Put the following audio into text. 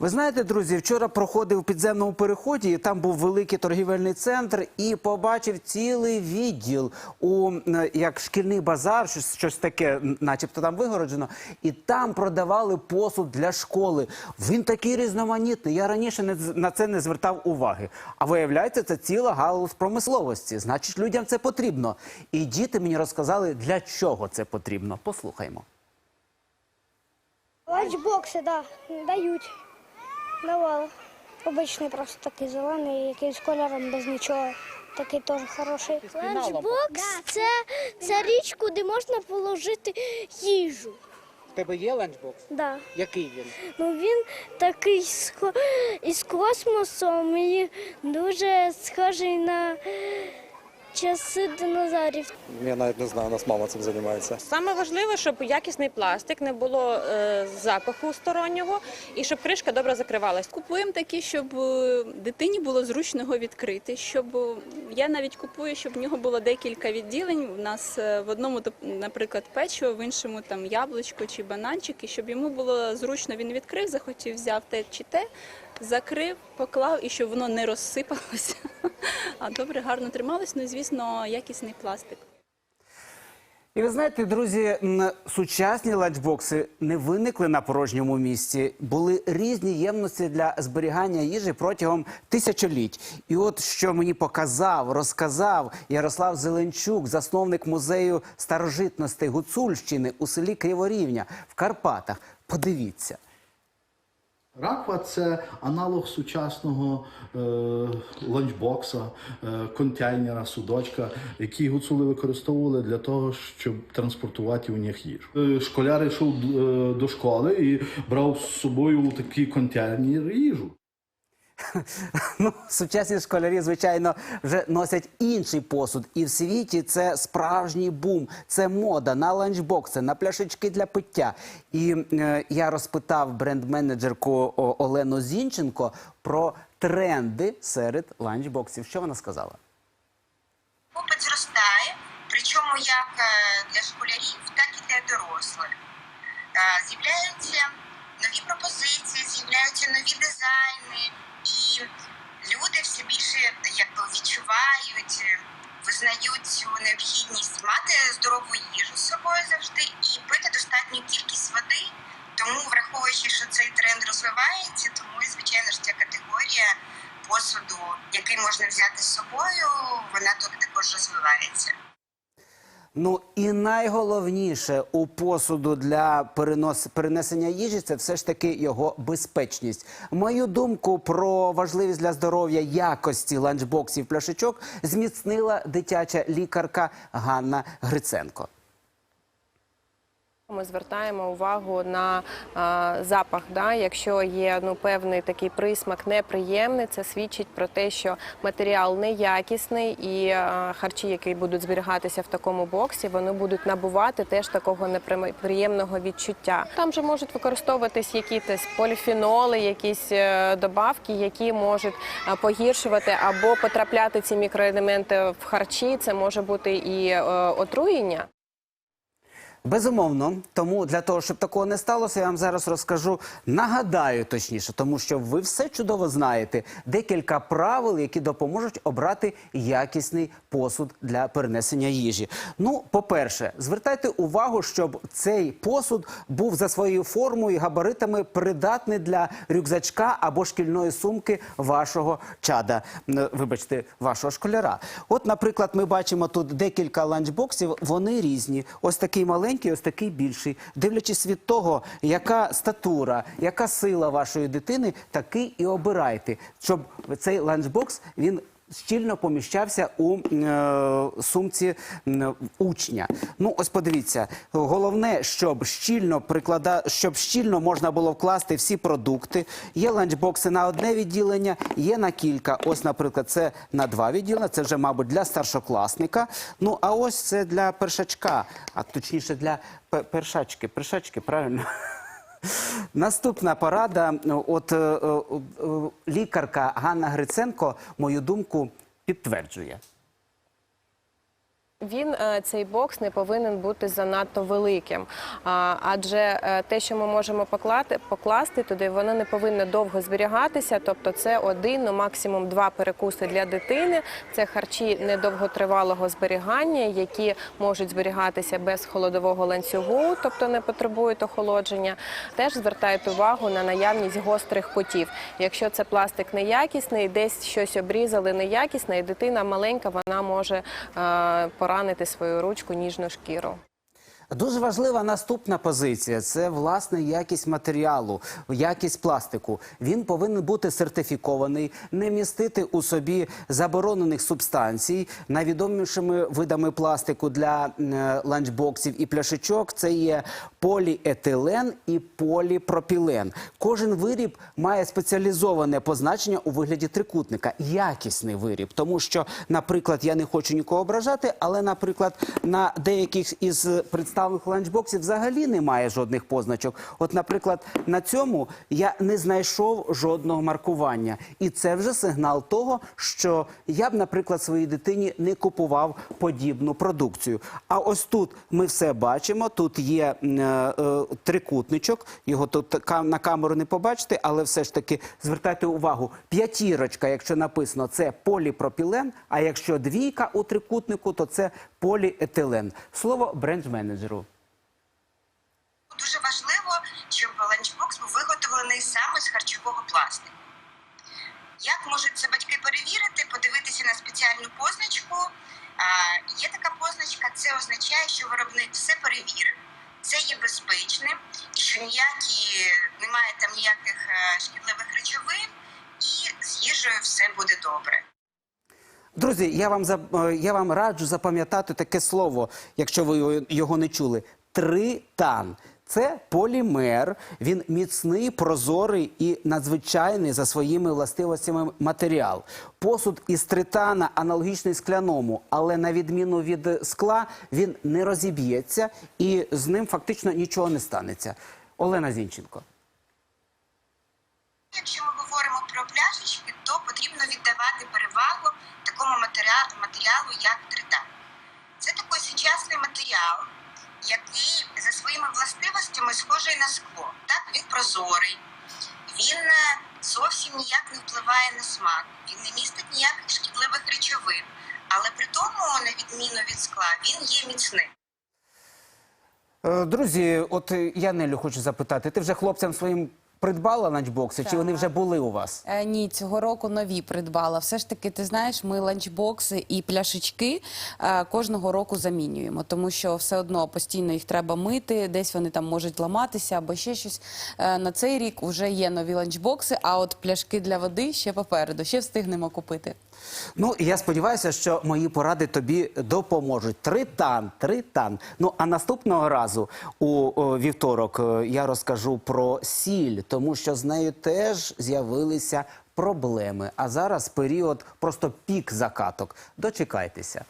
Ви знаєте, друзі, вчора проходив у підземному переході. і Там був великий торгівельний центр, і побачив цілий відділ у як шкільний базар, щось, щось таке, начебто там вигороджено. І там продавали посуд для школи. Він такий різноманітний. Я раніше не на це не звертав уваги. А виявляється, це ціла галузь промисловості. Значить, людям це потрібно. І діти мені розказали, для чого це потрібно. Послухаймо. Ланчбокси, да, дають. Давали. Обичний просто такий зелений, який з кольором без нічого. Такий теж хороший. Ланчбокс це, це річ, куди можна положити їжу. У тебе є ланчбокс? Да. Який він? Ну він такий з ко- із космосом і дуже схожий на часи динозаврів. Я навіть не знаю, у нас мама цим займається. Саме важливе, щоб якісний пластик, не було е, запаху стороннього і щоб кришка добре закривалась. Купуємо такі, щоб е, дитині було зручно його відкрити. Щоб е, я навіть купую, щоб в нього було декілька відділень. У нас в одному, наприклад, печиво, в іншому там яблучко чи бананчик, і щоб йому було зручно, він відкрив, захотів, взяв те чи те, закрив, поклав і щоб воно не розсипалося, а добре, гарно трималось. Ну і звісно, якісний пластик. І ви знаєте, друзі, сучасні ланчбокси не виникли на порожньому місці. Були різні ємності для зберігання їжі протягом тисячоліть. І от що мені показав, розказав Ярослав Зеленчук, засновник музею старожитностей Гуцульщини у селі Криворівня в Карпатах. Подивіться. Раква це аналог сучасного е, ланчбокса, е, контейнера, судочка, які гуцули використовували для того, щоб транспортувати у них їжу. Е, школяр йшов е, до школи і брав з собою у такий контейнер їжу. Ну, сучасні школярі, звичайно, вже носять інший посуд. І в світі це справжній бум, це мода на ланчбокси, на пляшечки для пиття. І е, я розпитав бренд-менеджерку Олену Зінченко про тренди серед ланчбоксів. Що вона сказала? Попит зростає, причому як е, для школярів, так і для дорослих. Е, З'являються нові пропозиції, з'являються нові дизайни, посуду, який можна взяти з собою, вона тут також розвивається. Ну і найголовніше у посуду для перенос, перенесення їжі це все ж таки його безпечність. Мою думку про важливість для здоров'я якості ланчбоксів пляшечок зміцнила дитяча лікарка Ганна Гриценко. Ми звертаємо увагу на а, запах. Да? Якщо є ну, певний такий присмак неприємний, це свідчить про те, що матеріал неякісний і а, харчі, які будуть зберігатися в такому боксі, вони будуть набувати теж такого неприємного відчуття. Там же можуть використовуватись якісь поліфеноли, якісь е, добавки, які можуть погіршувати або потрапляти ці мікроелементи в харчі. Це може бути і е, отруєння. Безумовно, тому для того, щоб такого не сталося, я вам зараз розкажу, нагадаю точніше, тому що ви все чудово знаєте. Декілька правил, які допоможуть обрати якісний посуд для перенесення їжі. Ну, по-перше, звертайте увагу, щоб цей посуд був за своєю формою і габаритами придатний для рюкзачка або шкільної сумки вашого чада. Вибачте, вашого школяра. От, наприклад, ми бачимо тут декілька ланчбоксів. Вони різні. Ось такий маленький, ось такий більший. Дивлячись від того, яка статура, яка сила вашої дитини, такий і обирайте, щоб цей ланчбокс він. Щільно поміщався у е, сумці учня. Ну, ось подивіться. Головне, щоб щільно приклада, щоб щільно можна було вкласти всі продукти. Є ланчбокси на одне відділення, є на кілька. Ось, наприклад, це на два відділення. Це вже, мабуть, для старшокласника. Ну, а ось це для першачка, а точніше для першачки. Першачки, правильно? Наступна порада. От е, е, е, лікарка Ганна Гриценко мою думку підтверджує. Він е, цей бокс не повинен бути занадто великим, адже е, те, що ми можемо поклати, покласти туди, воно не повинно довго зберігатися. Тобто, це один, ну максимум два перекуси для дитини. Це харчі недовготривалого зберігання, які можуть зберігатися без холодового ланцюгу, тобто не потребують охолодження. Теж звертають увагу на наявність гострих кутів. Якщо це пластик неякісний, десь щось обрізали неякісне, і дитина маленька, вона може е, поранити свою ручку ніжну шкіру. Дуже важлива наступна позиція це власне якість матеріалу, якість пластику. Він повинен бути сертифікований, не містити у собі заборонених субстанцій. Найвідомішими видами пластику для е, ланчбоксів і пляшечок це є поліетилен і поліпропілен. Кожен виріб має спеціалізоване позначення у вигляді трикутника, якісний виріб, тому що, наприклад, я не хочу нікого ображати, але, наприклад, на деяких із представлених ланчбоксів взагалі немає жодних позначок. От, наприклад, на цьому я не знайшов жодного маркування, і це вже сигнал того, що я б, наприклад, своїй дитині не купував подібну продукцію. А ось тут ми все бачимо. Тут є е, е, трикутничок. Його тут на камеру не побачите, але все ж таки звертайте увагу. П'ятірочка, якщо написано, це поліпропілен. А якщо двійка у трикутнику, то це поліетилен. Слово бренд-менеджеру. Дуже важливо, щоб ланчбокс був виготовлений саме з харчового пластику. Як можуть це батьки перевірити, подивитися на спеціальну позначку? А, є така позначка, це означає, що виробник все перевірив, це є безпечним, і що ніякі немає там ніяких е, шкідливих речовин, і з їжею все буде добре. Друзі, я вам за- е, я вам раджу запам'ятати таке слово, якщо ви його- його не чули. Тритан. Це полімер. Він міцний, прозорий і надзвичайний за своїми властивостями матеріал. Посуд із тритана аналогічний скляному, але на відміну від скла він не розіб'ється і з ним фактично нічого не станеться. Олена Зінченко. Матеріалу як тритан. Це такий сучасний матеріал, який за своїми властивостями схожий на скло. Так, він прозорий, він е, зовсім ніяк не впливає на смак, він не містить ніяких шкідливих речовин. Але при тому, на відміну від скла, він є міцним. Е, Друзі, от е, я Нелю хочу запитати, ти вже хлопцям своїм придбала ланчбокси, чи вони вже були у вас? Е, Ні, цього року нові придбала. Все ж таки, ти знаєш, ми ланчбокси і пляшечки е, кожного року замінюємо, тому що все одно постійно їх треба мити, десь вони там можуть ламатися або ще щось. Е, На цей рік вже є нові ланчбокси, а от пляшки для води ще попереду, ще встигнемо купити. Ну я сподіваюся, що мої поради тобі допоможуть. Тритан, тритан. Ну а наступного разу у о, вівторок е, я розкажу про сіль, тому що з нею теж з'явилися проблеми. А зараз період просто пік закаток. Дочекайтеся.